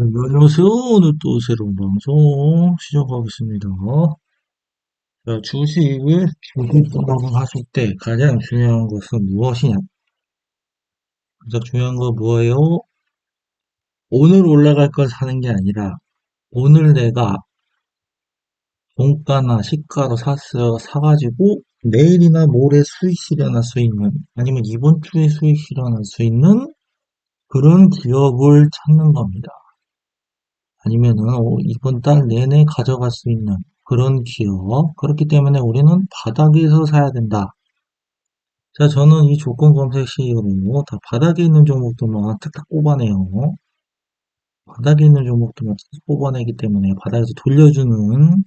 네, 안녕하세요. 오늘 또 새로운 방송 시작하겠습니다. 자, 주식을, 주식 생각을 하실 때 가장 중요한 것은 무엇이냐? 가장 중요한 거 뭐예요? 오늘 올라갈 걸 사는 게 아니라, 오늘 내가 종가나 시가로 샀어, 사가지고, 내일이나 모레 수익 실현할 수 있는, 아니면 이번 주에 수익 실현할 수 있는 그런 기업을 찾는 겁니다. 아니면은 어, 이번 달 내내 가져갈 수 있는 그런 기업. 그렇기 때문에 우리는 바닥에서 사야 된다. 자, 저는 이 조건 검색식으로 다 바닥에 있는 종목들만 탁탁 뽑아내요. 바닥에 있는 종목들만 뽑아내기 때문에 바닥에서 돌려주는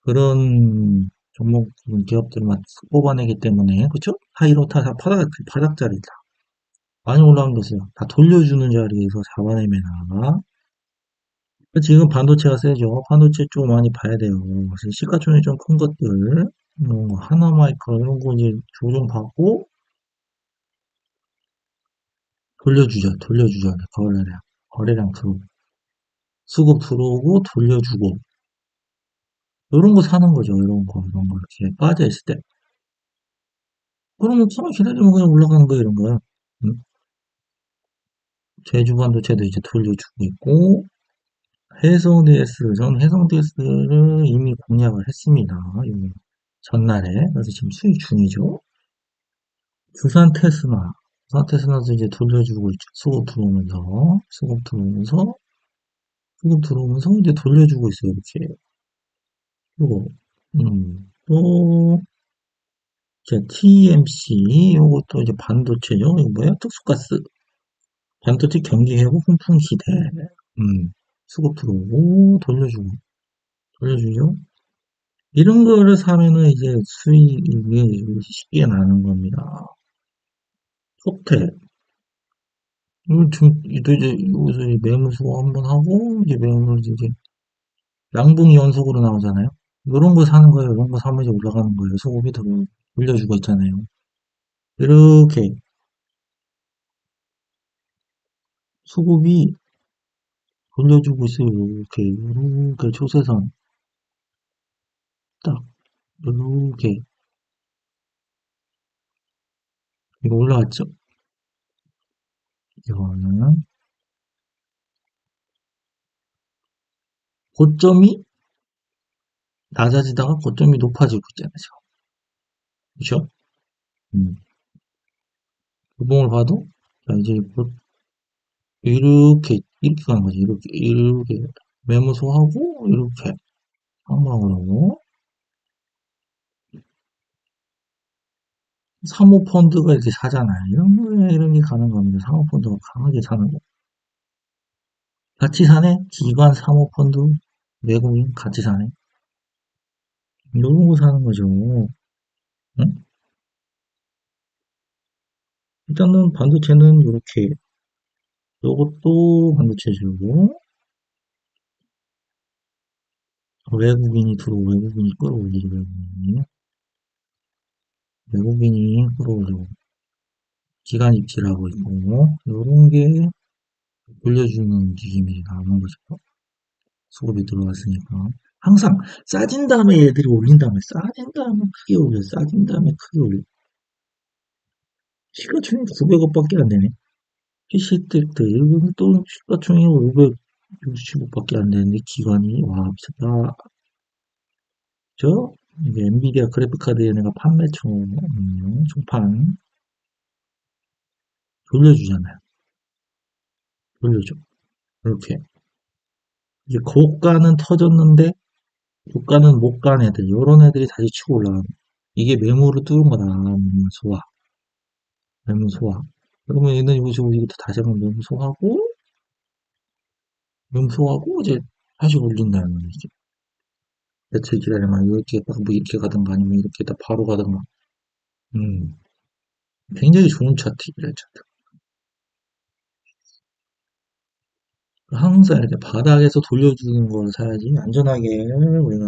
그런 종목 기업들만 뽑아내기 때문에? 다 이렇다 다 바닥 바닥 자리다. 많이 올라온 것을 다 돌려주는 자리에서 잡아내면 지금 반도체가 세죠. 반도체 쪽 많이 봐야 돼요. 시가총액 좀 큰 것들, 뭐 하나마이크로 이런 거 이제 조정 받고 돌려주죠. 돌려주죠. 거래량, 거래량 들어오고 수급 들어오고 돌려주고 이런 거 사는 거죠. 이런 거, 이런 거 이렇게 빠져 있을 때. 그러면 조금 기다리면 그냥 올라가는 거 이런 거야. 응? 제주 반도체도 이제 돌려주고 있고 해성 DS, 전 해성 DS를 이미 공략을 했습니다. 전날에. 그래서 지금 수익 중이죠. 부산 테스나, 부산 테스나도 이제 돌려주고 있죠. 수급 들어오면서, 수급 들어오면서, 수급 들어오면서 이제 돌려주고 있어요. 이렇게. 그리고, 음, 또, 이제 TMC, 요것도 이제 반도체죠. 이거 뭐야? 특수가스. 반도체 경기 회복 훈풍 시대. 음. 수급 들어오고 돌려주고 돌려주죠. 이런 거를 사면은 이제 수익이 쉽게 나는 겁니다. 호텔 좀 이제 여기서 매물소 한번 하고 이제 매물 이제 양봉이 연속으로 나오잖아요. 이런 거 사는 거예요. 이런 거 사면 이제 올라가는 거예요. 수급이 더 올려주고 있잖아요. 이렇게 수급이 돌려주고 있어요. 이렇게, 이렇게 초세선. 딱, 이렇게. 이거 올라왔죠? 이거는, 고점이 낮아지다가 고점이 높아지고 있잖아요. 그죠? 음. 구봉을 봐도, 자, 이제, 이렇게, 이렇게 가는 거지. 이렇게, 이렇게. 매무소하고, 이렇게. 상방으로. 사모펀드가 이렇게 사잖아요. 이런 거, 이런 게 가는 겁니다. 사모펀드가 강하게 사는 거. 같이 사네? 기관 사모펀드, 외국인 같이 사네? 이런 거 사는 거죠. 응? 일단은 반도체는 이렇게, 요것도 반도체죠. 외국인이 들어오고, 외국인이 끌어올리죠, 외국인이. 외국인이 끌어오죠. 기간 입질하고 있고, 요런 게 돌려주는 움직임이 나오는 거죠. 수급이 들어왔으니까. 항상 싸진 다음에 애들이 올린 다음에 싸진 다음에 크게 올려 싸진 다음에 크게 올려 시가총액 900억밖에 안 되네 PC텍트 이건 또 시가총액 560억밖에 안 되는데 기관이 와 미쳤다. 저 이게 엔비디아 그래픽카드 얘네가 판매총 음, 총판. 돌려주잖아요. 돌려줘. 이렇게. 이제 고가는 터졌는데 고가는 못 간 애들 이런 애들이 다시 치고 올라가는. 이게 매물을 뚫은 거다. 매물 소화. 매물 소화 그러면 얘는 여기서 여기부터 다시 한번 매물 소화하고 이제 다시 올린다는 거지. 며칠 기다리면 이렇게 뭐 이렇게 가든가 아니면 이렇게 다 바로 가든가. 음. 굉장히 좋은 차트 이런 차트. 항상 이렇게 바닥에서 돌려주는 걸 사야지 안전하게 우리가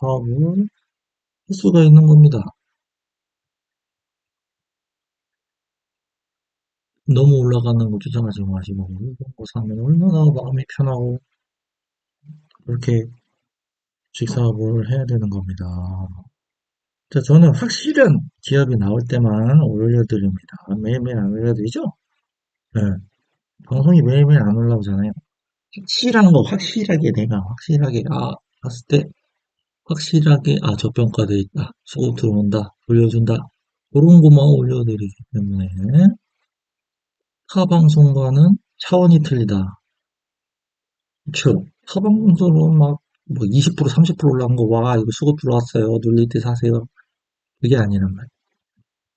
사업을 할 수가 있는 겁니다. 너무 올라가는 거 주장하지 마시고 이런 거 사면 얼마나 마음이 편하고 그렇게 주식사업을 해야 되는 겁니다. 자, 저는 확실한 기업이 나올 때만 올려드립니다. 매일매일 안 올려드리죠? 네. 방송이 매일매일 안 올라오잖아요. 확실한 거, 확실하게 내가 확실하게, 아, 봤을 때 확실하게, 아, 저평가돼 있다. 수급 들어온다. 올려준다. 그런 것만 올려드리기 때문에 타방송과는 차원이 틀리다. 그쵸? 타방송은 막, 뭐 20%, 30% 올라간 거, 와, 이거 수급 들어왔어요. 눌릴 때 사세요. 그게 아니란 말이에요.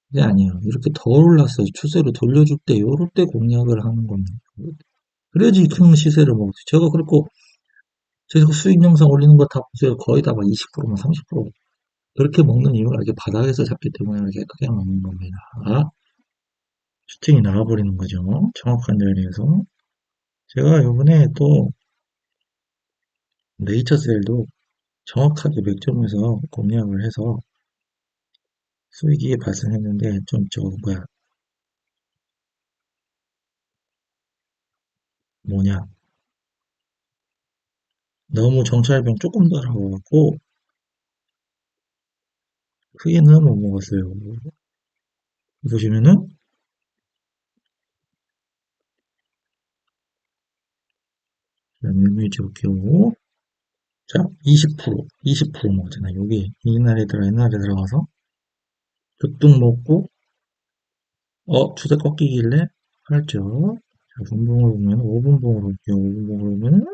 그게 아니에요. 이렇게 더 올랐어요. 추세로 돌려줄 때, 요럴 때 공략을 하는 겁니다. 그래야지 큰 시세를 먹었어요. 제가 그렇고, 제가 수익 영상 올리는 거 다 보세요. 거의 다 막 20%만 30%. 그렇게 먹는 이유가 이렇게 바닥에서 잡기 때문에 이렇게 크게 먹는 겁니다. 슈팅이 나와버리는 거죠. 정확한 자리에서. 제가 요번에 또 네이처셀도 정확하게 맥점에서 공략을 해서 수익이 발생했는데 좀 저거 뭐야 뭐냐 너무 정찰병 조금 더 하고 크게는 못 먹었어요. 보시면은 뮤뮤지 볼게요. 자, 20%, 20% 먹었잖아. 여기 옛날에 들어 옛날에 들어가서 급등 먹고 어 추세 꺾이길래 팔죠. 자, 분봉을 보면 5분봉으로 볼게요. 5분봉을 보면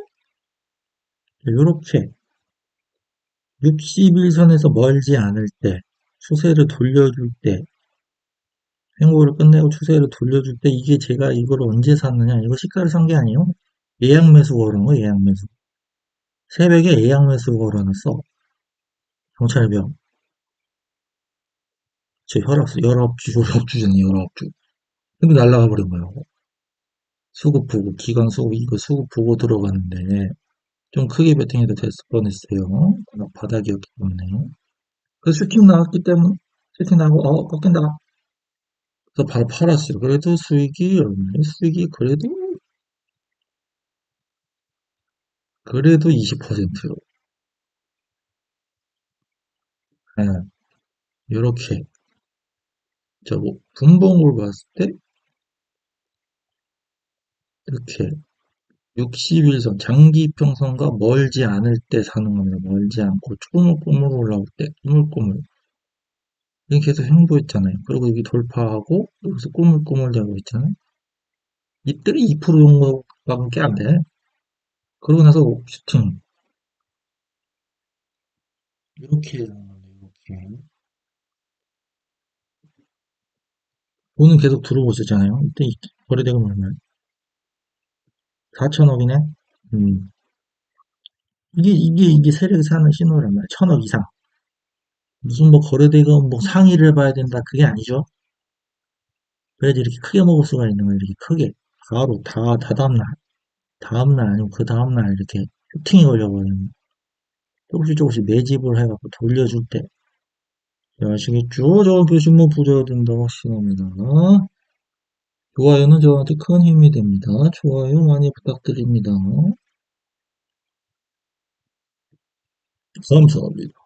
이렇게 61선에서 멀지 않을 때 추세를 돌려줄 때 행보를 끝내고 추세를 돌려줄 때 이게 제가 이걸 언제 샀느냐 이거 시가를 산 게 아니에요 예약 매수 걸은 거 예약 매수. 새벽에 예약 매수 걸어놨어 경찰병. 제 혈압수 19주 19주잖아요 19주. 근데 날라가 버린 거예요. 수급 보고 기관 수급 이거 수급 보고 들어갔는데 좀 크게 베팅해도 됐을 뻔했어요. 바닥이었기 때문에. 그 슈팅 나왔기 때문에 슈팅 나고 어 꺾인다. 그래서 바로 팔았어요. 그래도 수익이? 수익이 그래도 그래도 20%요. 네. 이렇게 저 뭐, 분봉을 봤을 때 이렇게 60일선 장기 평선과 멀지 않을 때 사는 겁니다. 멀지 않고 꾸물꾸물 올라올 때 꾸물꾸물 이렇게 계속 행보했잖아요. 그리고 여기 돌파하고 여기서 꾸물꾸물 되고 있잖아요. 이때는 2% 정도밖에 안 돼. 그러고 나서 슈팅 이렇게 이렇게 돈은 계속 들어오고 있었잖아요. 이때 거래대금 얼마야? 4천억이네? 음. 이게, 이게, 이게 세력이 사는 신호란 말이야. 천억 이상. 무슨 뭐 거래대금 뭐 상위를 해봐야 된다. 그게 아니죠. 그래야지 이렇게 크게 먹을 수가 있는 거예요. 이렇게 크게. 바로 다, 다 다음날. 다음날 아니면 그 다음날 이렇게 슈팅이 걸려버리는. 조금씩 조금씩 매집을 해갖고 돌려줄 때. 아시겠죠? 저 교신문 부져야 된다고 확신합니다. 좋아요는 저한테 큰 힘이 됩니다. 좋아요 많이 부탁드립니다. 감사합니다.